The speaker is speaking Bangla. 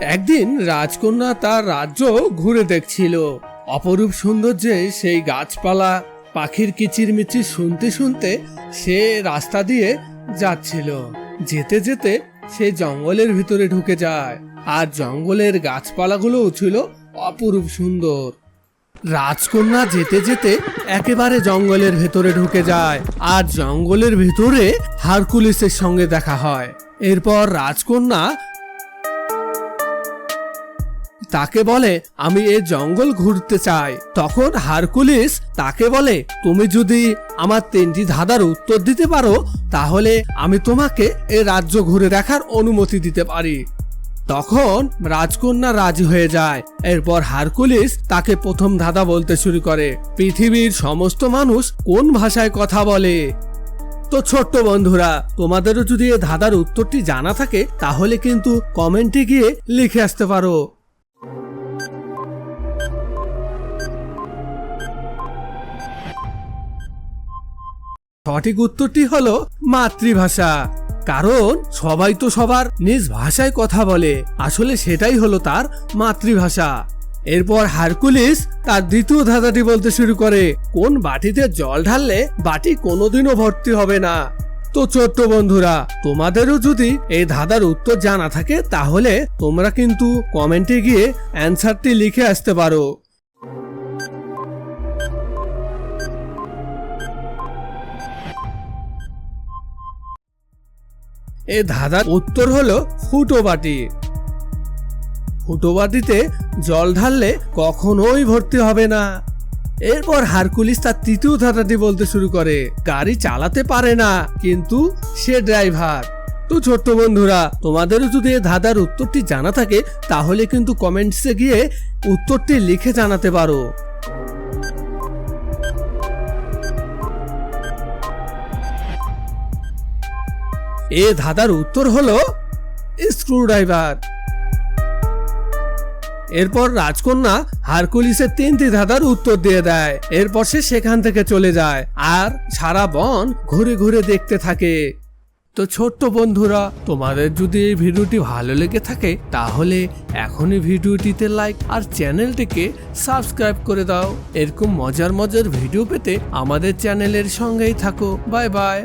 একদিন রাজকন্যা তার রাজ্য ঘুরে দেখছিল। অপরূপ সৌন্দর্যে সেই গাছপালা, পাখির কিচিরমিচির শুনতে শুনতে সে রাস্তা দিয়ে যাচ্ছিল। যেতে যেতে সে জঙ্গলের ভিতরে ঢুকে যায় আর জঙ্গলের গাছপালাগুলোও ছিল অপরূপ সুন্দর। রাজকন্যা যেতে যেতে একেবারে জঙ্গলের ভেতরে ঢুকে যায় আর জঙ্গলের ভিতরে হারকুলিসের সঙ্গে দেখা হয়। এরপর রাজকন্যা তাকে বলে, আমি এই জঙ্গল ঘুরতে চাই। তখন হারকুলিস তাকে বলে, তুমি যদি আমার তিনটি ধাঁধার উত্তর দিতে পারো, তাহলে আমি তোমাকে এ রাজ্য ঘুরে দেখার অনুমতি দিতে পারি। তখন রাজকন্যা রাজি হয়ে যায়। এরপর হারকুলিস তাকে প্রথম ধাঁধা বলতে শুরু করে, পৃথিবীর সমস্ত মানুষ কোন ভাষায় কথা বলে? তো ছোট্ট বন্ধুরা, তোমাদেরও যদি এ ধাঁধার উত্তরটি জানা থাকে, তাহলে কিন্তু কমেন্টে গিয়ে লিখে আসতে পারো। সঠিক উত্তরটি হলো মাতৃভাষা। কারণ সবাই তো সবার নিজ ভাষায় কথা বলে। আসলে সেটাই হলো তার মাতৃভাষা। এরপর হারকুলিস তার দ্বিতীয় ধাঁধাটি বলতে শুরু করে। কোন বাটিতে জল ঢাললে বাটি কোনোদিনও ভর্তি হবে না? তো ছোট্ট বন্ধুরা, তোমাদেরও যদি এই ধাঁধার উত্তর জানা থাকে, তাহলে তোমরা কিন্তু কমেন্টে গিয়ে অ্যান্সারটি লিখে আসতে পারো। এ ধাঁধার উত্তর হলো ফুটোবাটি। ফুটোবাটিতে জল ঢাললে কখনোই ভর্তি হবে না। এরপর হারকুলিস তার তৃতীয় ধাঁধাটি বলতে শুরু করে। গাড়ি চালাতে পারে না, কিন্তু সে ড্রাইভার। তো ছোট্ট বন্ধুরা, তোমাদেরও যদি এই ধাঁধার উত্তরটি জানা থাকে, তাহলে কিন্তু কমেন্টসে গিয়ে উত্তরটি লিখে জানাতে পারো। এ ধাঁধার উত্তর হলো স্ক্রুড্রাইভার। এরপর রাজকন্যা হারকুলিসের তিনটি ধাঁধার উত্তর দিয়ে দেয়। এরপর সে সেখান থেকে চলে যায় আর সারা বন ঘুরে ঘুরে দেখতে থাকে। তো ছোট্ট বন্ধুরা, তোমাদের যদি এই ভিডিওটি ভালো লেগে থাকে, তাহলে এখনই ভিডিওটিতে লাইক আর চ্যানেলটিকে সাবস্ক্রাইব করে দাও। এরকম মজার মজার ভিডিও পেতে আমাদের চ্যানেলের সঙ্গেই থাকো। Bye bye